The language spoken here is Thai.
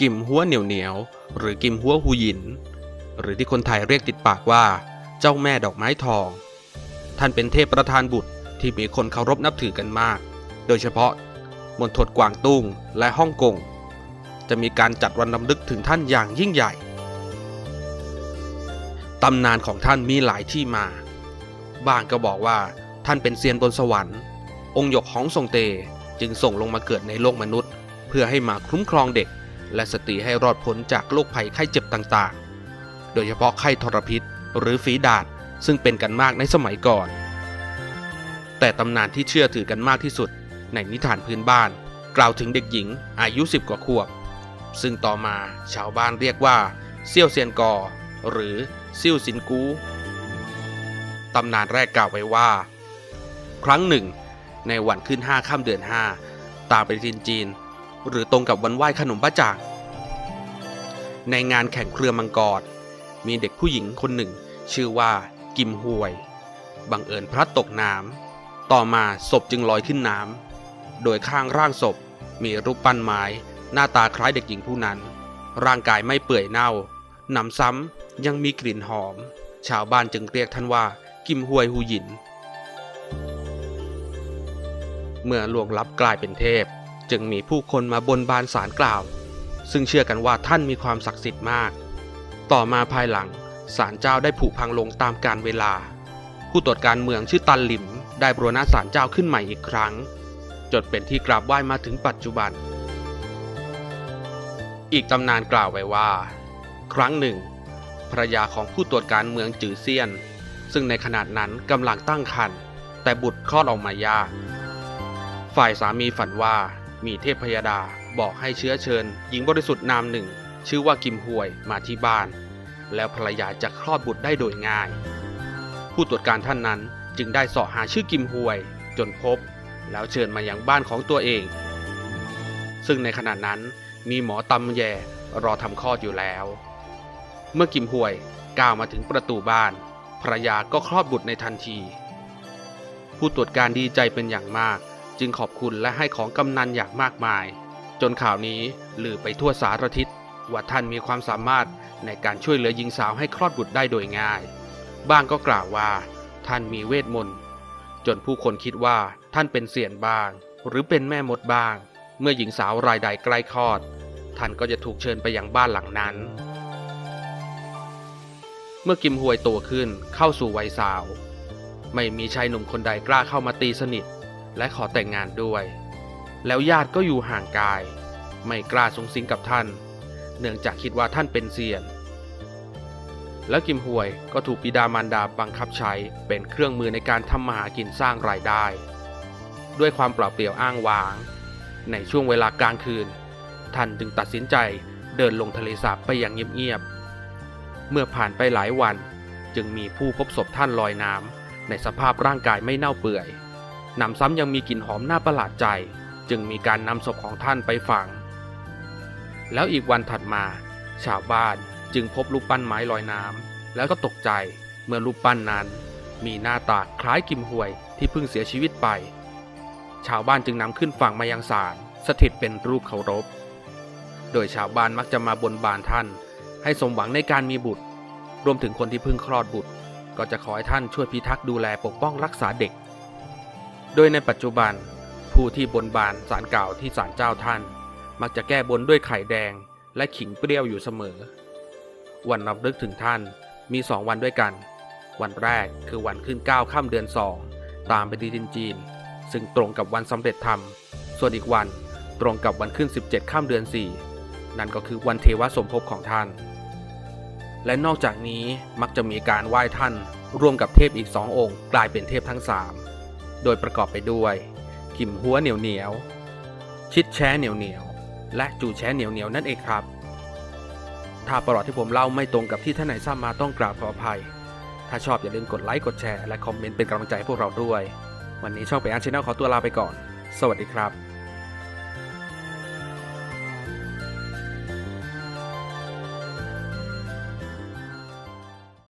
กิมหัวเหนียวเหนียวหรือกิมหัวหูหยิน หรือที่คนไทยเรียกติดปากว่า เจ้าแม่ดอกไม้ทอง ท่านเป็นเทพประธานบุตรที่มีคนเคารพนับถือกันมาก โดยเฉพาะมณฑลกวางตุ้งและฮ่องกง จะมีการจัดวันรำลึกถึงท่านอย่างยิ่งใหญ่ ตำนานของท่านมีหลายที่มา บางก็บอกว่าท่านเป็นเซียนบนสวรรค์ องค์หยกของทรงเต จึงส่งลงมาเกิดในโลกมนุษย์ เพื่อให้มาคุ้มครองเด็ก และสตรีให้รอดพ้นจากโรคภัยไข้เจ็บต่างๆ โดยเฉพาะไข้ทรพิษ หรือฝีดาษซึ่งเป็นกันมากในสมัยก่อน แต่ตำนานที่เชื่อถือกันมากที่สุด ในนิทานพื้นบ้าน กล่าวถึงเด็กหญิงอายุ 10 กว่าขวบ ซึ่งต่อมาชาวบ้านเรียกว่าเซี่ยวเซียนกอ หรือเซิ่ยวซินกูตำนานแรกกล่าวไว้ว่า ครั้งหนึ่ง ในวันขึ้น5ค่ำเดือน5ตามปฏิทินจีน หรือตรงกับวันไหว้ขนมบ้าจ่างในงานแข่งเครือมังกรมีเด็กผู้หญิงคนหนึ่ง ชื่อว่ากิมฮวย บังเอิญพลัดตกน้ำต่อมาศพจึงลอยขึ้นน้ำโดยข้างร่างศพมีรูปปั้นไม้หน้าตาคล้ายเด็กหญิงผู้นั้น ร่างกายไม่เปื่อยเน่าหนำซ้ำยังมีกลิ่นหอม ชาวบ้านจึงเรียกท่านว่า กิมฮวยฮูหยิน เมื่อลวงลับกลายเป็นเทพ จึงมีผู้คนมาบนบานสารกล่าว ซึ่งเชื่อกันว่าท่านมีความศักดิ์สิทธิ์มาก ต่อมาภายหลังศาลเจ้าได้ผุพังลงตามกาลเวลา ผู้ตรวจการเมืองชื่อตันหลิม ได้บรณะศาลเจ้าขึ้นใหม่อีกครั้ง จนเป็นที่กราบไหว้มาถึงปัจจุบัน อีกตำนานกล่าวไว้ว่า ครั้งหนึ่งภรรยาของผู้ตรวจการเมืองจือเซียน ซึ่งในขนาดนั้นกำลังตั้งครรภ์แต่บุตรคลอดออกมายาก ฝ่ายสามีฝันว่า มีเทพพยดาบอกให้เชื้อเชิญ หญิงบริสุทธิ์นามหนึ่ง ชื่อว่ากิมฮวยมาที่บ้าน แล้วภรรยาจะคลอดบุตรได้โดยง่าย ผู้ตรวจการท่านนั้นจึงได้สาะหาชื่อกิมฮวย จนพบ แล้วเชิญมายังบ้านของตัวเอง ซึ่งในขณะนั้นมีหมอตำแยรอทำคลอดอยู่แล้ว เมื่อกิมฮวยก้าวมาถึงประตูบ้านภรรยาก็คลอดบุตรในทันที ผู้ตรวจการดีใจเป็นอย่างมาก จึงขอบคุณและให้ของกำนันอย่างมากมาย จนข่าวนี้ลือไปทั่วสารทิศว่าท่านมีความสามารถในการช่วยเหลือหญิงสาวให้คลอดบุตรได้โดยง่าย บ้างก็กล่าวว่า ท่านมีเวทมนต์จนผู้คนคิดว่าท่านเป็นเสียนบ้าง หรือเป็นแม่มดบ้าง เมื่อหญิงสาวรายใดใกล้คลอด ท่านก็จะถูกเชิญไปยังบ้านหลังนั้น เมื่อกิมฮวยโตขึ้นเข้าสู่วัยสาว ไม่มีชายหนุ่มคนใดกล้าเข้ามาตีสนิท และขอแต่งงานด้วย แล้วญาติก็อยู่ห่างกาย ไม่กล้าสูงสิงกับท่าน เนื่องจากคิดว่าท่านเป็นเซียน แล้วกิมฮวยก็ถูกบิดามารดาบังคับใช้เป็นเครื่องมือในการทำมาหากินสร้างรายได้ ด้วยความเปล่าเปลี่ยวอ้างว้าง ในช่วงเวลากลางคืน ท่านจึงตัดสินใจเดินลงทะเลสาบไปอย่างเงียบๆ เมื่อผ่านไปหลายวันจึงมีผู้พบศพท่านลอยน้ำในสภาพร่างกายไม่เน่าเปื่อย นำซ้ำยังมีกลิ่นหอมน่าประหลาดใจ จึงมีการนำศพของท่านไปฝัง แล้วอีกวันถัดมา ชาวบ้านจึงพบรูปปั้นไม้ลอยน้ำแล้วก็ตกใจเมื่อรูปปั้นนั้น มีหน้าตาคล้ายกิมหวยที่เพิ่งเสียชีวิตไป ชาวบ้านจึงนำขึ้นฝั่งมายังศาลสถิตเป็นรูปเคารพ โดยชาวบ้านมักจะมาบนบานท่าน ให้สมหวังในการมีบุตร รวมถึงคนที่เพิ่งคลอดบุตร ก็จะขอให้ท่านช่วยพิทักษ์ดูแลปกป้องรักษาเด็ก โดยในปัจจุบัน ผู้ที่บนบานสารกล่าที่ศาลเจ้าท่าน มักจะแก้บนด้วยไข่แดงและขิงเปรี้ยวอยู่เสมอ วันรำลึกถึงท่านมีสองวันด้วยกัน วันแรกคือวันขึ้น9ค่ำเดือน2ตามปฏิทินจีน ซึ่งตรงกับวันสำเร็จธรรม ส่วนอีกวันตรงกับวันขึ้น 17ค่ำเดือน 4 นั่นก็คือวันเทวสมภพของท่าน และนอกจากนี้มักจะมีการไหว้ท่านร่วมกับเทพอีกสององค์ กลายเป็นเทพทั้งสาม โดยประกอบไปด้วยกิมหัวเหนียวเหนียวชิดแช้เหนียวเหนียวและจูแช้เหนียวเหนียวนั่นเองครับ ถ้าประวัติที่ผมเล่าไม่ตรงกับที่ท่านไหนทราบมาต้องกราบขออภัย ถ้าชอบอย่าลืมกดไลค์กดแชร์และคอมเมนต์เป็นกำลังใจให้พวกเราด้วย วันนี้ช่องไปอันชแนลขอตัวลาไปก่อน สวัสดีครับ